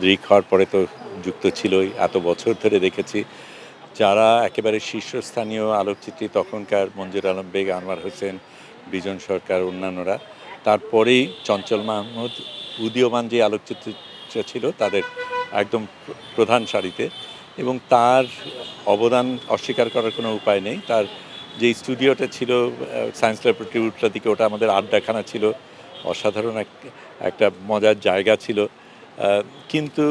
দৃক হওয়ার পরে তো যুক্ত ছিলই। এত বছর ধরে দেখেছি। যারা একেবারে শীর্ষস্থানীয় আলোকচিত্রী তখনকার মঞ্জুর আলম বেগ, আনোয়ার হোসেন, বিজন সরকার, অন্যান্যরা, তারপরেই চঞ্চল মাহমুদ, উদীয়মান যে আলোকচিত্র ছিল, তাদের একদম প্রধান সারিতে। এবং তার অবদান অস্বীকার করার কোনো উপায় নেই। তার যে স্টুডিওটা ছিল সায়েন্স ল্যাবরেটরি উল্টা দিকে, ওটা আমাদের আড্ডাখানা ছিল। অসাধারণ এক, একটা মজার জায়গা ছিল। কিন্তু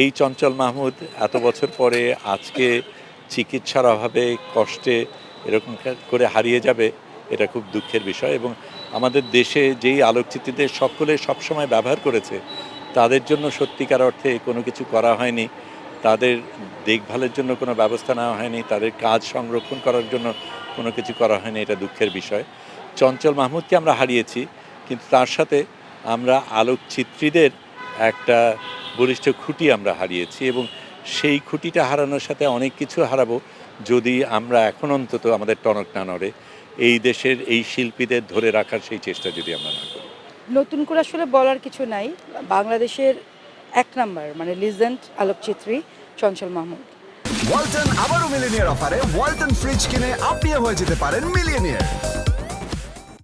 এই চঞ্চল মাহমুদ এত বছর পরে আজকে চিকিৎসার অভাবে কষ্টে এরকম করে হারিয়ে যাবে, এটা খুব দুঃখের বিষয় এবং আমাদের দেশে যেই আলোকচিত্রীদের সকলে সবসময় ব্যবহার করেছে, তাদের জন্য সত্যিকার অর্থে কোনো কিছু করা হয়নি, তাদের দেখভালের জন্য কোনো ব্যবস্থা নেওয়া হয়নি, তাদের কাজ সংরক্ষণ করার জন্য কোনো কিছু করা হয়নি, এটা দুঃখের বিষয়। চঞ্চল মাহমুদকে আমরা হারিয়েছি, কিন্তু তার সাথে আমরা আলোকচিত্রীদের একটা বলিষ্ঠ খুঁটি আমরা হারিয়েছি এবং সেই খুঁটিটা হারানোর সাথে অনেক কিছু হারাবো। যদি আমরা এখন অন্তত আমাদের টনক না নড়ে এই দেশের এই শিল্পীদের ধরে রাখার সেই চেষ্টা যদি আমরা না করি। নতুন করে আসলে বলার কিছু নাই। বাংলাদেশের এক নাম্বার মানে লিজেন্ড আলোকচিত্রী চঞ্চল মাহমুদ। ওয়ালটন আবারও মিলিনিয়ার অফারে ওয়ালটন ফ্রিজ কিনে আপনিও হয়ে যেতে পারেন মিলিয়নিয়ার।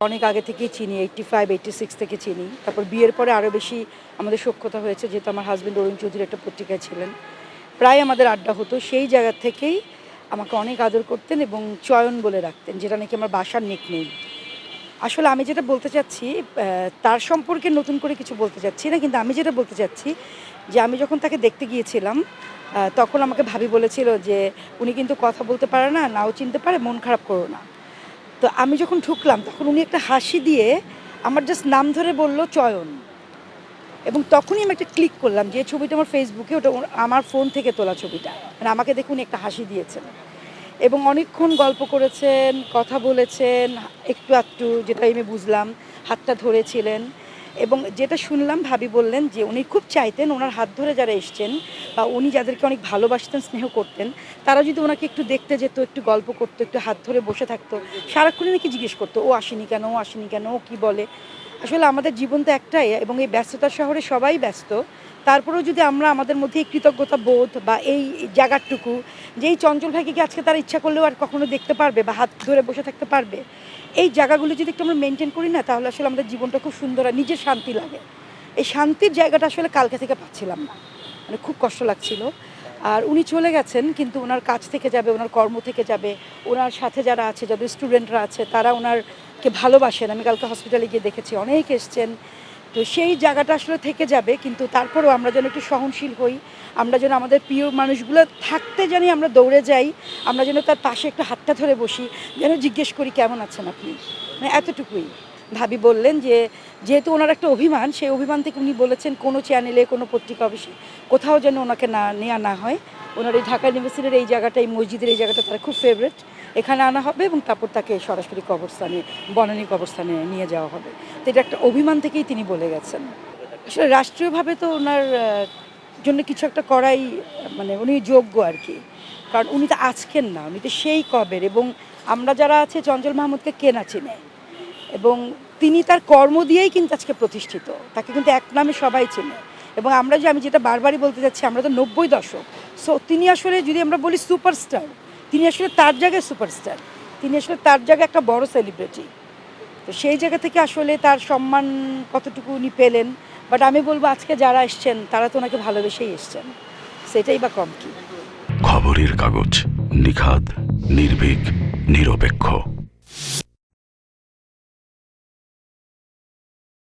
অনেক আগে থেকেই চিনি এইটটি ফাইভ এইটটি সিক্স থেকে চিনি। তারপর বিয়ের পরে আরও বেশি আমাদের সক্ষতা হয়েছে, যেহেতু আমার হাজব্যান্ড অরুণ চৌধুরী একটা পত্রিকায় ছিলেন। প্রায় আমাদের আড্ডা হতো, সেই জায়গা থেকেই আমাকে অনেক আদর করতেন এবং চয়ন বলে রাখতেন, যেটা নাকি আমার বাসার নিক নেই আসলে আমি যেটা বলতে চাচ্ছি তার সম্পর্কে নতুন করে কিছু বলতে চাচ্ছি না, কিন্তু আমি যেটা বলতে চাচ্ছি যে আমি যখন তাকে দেখতে গিয়েছিলাম তখন আমাকে ভাবি বলেছিল যে, উনি কিন্তু কথা বলতে পারে না, নাও চিনতে পারে, মন খারাপ করো না। তো আমি যখন ঢুকলাম, তখন উনি একটা হাসি দিয়ে আমার জাস্ট নাম ধরে বলল, চয়ন। এবং তখনই আমি একটা ক্লিক করলাম যে ছবিটা আমার ফেসবুকে ওটা আমার ফোন থেকে তোলা ছবিটা। মানে আমাকে দেখে উনি একটা হাসি দিয়েছেন। এবং অনেকক্ষণ গল্প করেছেন, কথা বলেছেন, একটু আধটু যেটা আমি বুঝলাম, হাতটা ধরেছিলেন। এবং যেটা শুনলাম, ভাবি বললেন যে, উনি খুব চাইতেন, ওনার হাত ধরে যারা এসছেন বা উনি যাদেরকে অনেক ভালোবাসতেন, স্নেহ করতেন, তারা যদি ওনাকে একটু দেখতে যেত, একটু গল্প করতো, একটু হাত ধরে বসে থাকতো, সারাক্ষণই নাকি জিজ্ঞেস করতো, ও আসেনি কেন, ও আসেনি কেন, ও কী বলে? আসলে আমাদের জীবন তো একটাই এবং এই ব্যস্ততার শহরে সবাই ব্যস্ত। তারপরেও যদি আমরা আমাদের মধ্যে এই কৃতজ্ঞতা বোধ বা এই জায়গাটুকু যে এই চঞ্চল ভাইকে আজকে তারা ইচ্ছা করলেও আর কখনো দেখতে পারবে বা হাত ধরে বসে থাকতে পারবে? এই জায়গাগুলো যদি একটু আমরা মেনটেন করি না, তাহলে আসলে আমাদের জীবনটা খুব সুন্দর আর নিজের শান্তি লাগে। এই শান্তির জায়গাটা আসলে কালকে থেকে পাচ্ছিলাম না। মানে খুব কষ্ট লাগছিল। আর উনি চলে গেছেন, কিন্তু ওনার কাজ থেকে যাবে, ওনার কর্ম থেকে যাবে, ওনার সাথে যারা আছে, যাদের স্টুডেন্টরা আছে, তারা ওনারকে ভালোবাসেন। আমি কালকে হসপিটালে গিয়ে দেখেছি, অনেক এসছেন। তো সেই জায়গাটা আসলে থেকে যাবে, কিন্তু তারপরেও আমরা যেন একটু সহনশীল হই, আমরা যেন আমাদের প্রিয় মানুষগুলো থাকতে জানি আমরা দৌড়ে যাই, আমরা যেন তার পাশে একটু হাতটা ধরে বসি, যেন জিজ্ঞেস করি, কেমন আছেন আপনি? মানে এতটুকুই। ভাবি বললেন যে, যেহেতু ওনার একটা অভিমান, সেই অভিমান থেকে উনি বলেছেন কোনো চ্যানেলে কোনো পত্রিকা অফিসে কোথাও যেন ওনাকে না নেওয়া না হয়। ওনার এই ঢাকা ইউনিভার্সিটির এই জায়গাটা, এই মসজিদের এই জায়গাটা তার খুব ফেভারেট এখানে আনা হবে এবং তারপর তাকে সরাসরি কবরস্থানে, বনানী কবরস্থানে নিয়ে যাওয়া হবে। তো এটা একটা অভিমান থেকেই তিনি বলে গেছেন। আসলে রাষ্ট্রীয়ভাবে তো ওনার জন্য কিছু একটা করাই মানে উনি যোগ্য আর কি। কারণ উনি তো আজকের না, উনি তো সেই কবের এবং আমরা যারা আছে, চঞ্চল মাহমুদকে কেনা চিনে? এবং তিনি তার কর্ম দিয়েই কিন্তু আজকে প্রতিষ্ঠিত। তাকে কিন্তু এক নামে সবাই চেনে। এবং আমরা যে, আমি যেটা বারবারই বলতে যাচ্ছি, আমরা তো নব্বই দশক। সো তিনি আসলে যদি আমরা বলি সুপারস্টার তিনি আসলে তার জায়গায় সুপারস্টার তিনি আসলে তার জায়গায় একটা বড় সেলিব্রিটি তো সেই জায়গা থেকে আসলে তার সম্মান কতটুকু উনি পেলেন? বাট আমি বলব, আজকে যারা এসছেন, তারা তো ওনাকে ভালোবেসেই এসছেন। সেটাই বা কম কি? খবরের কাগজ, নিখাদ, নির্ভীক, নিরপেক্ষ।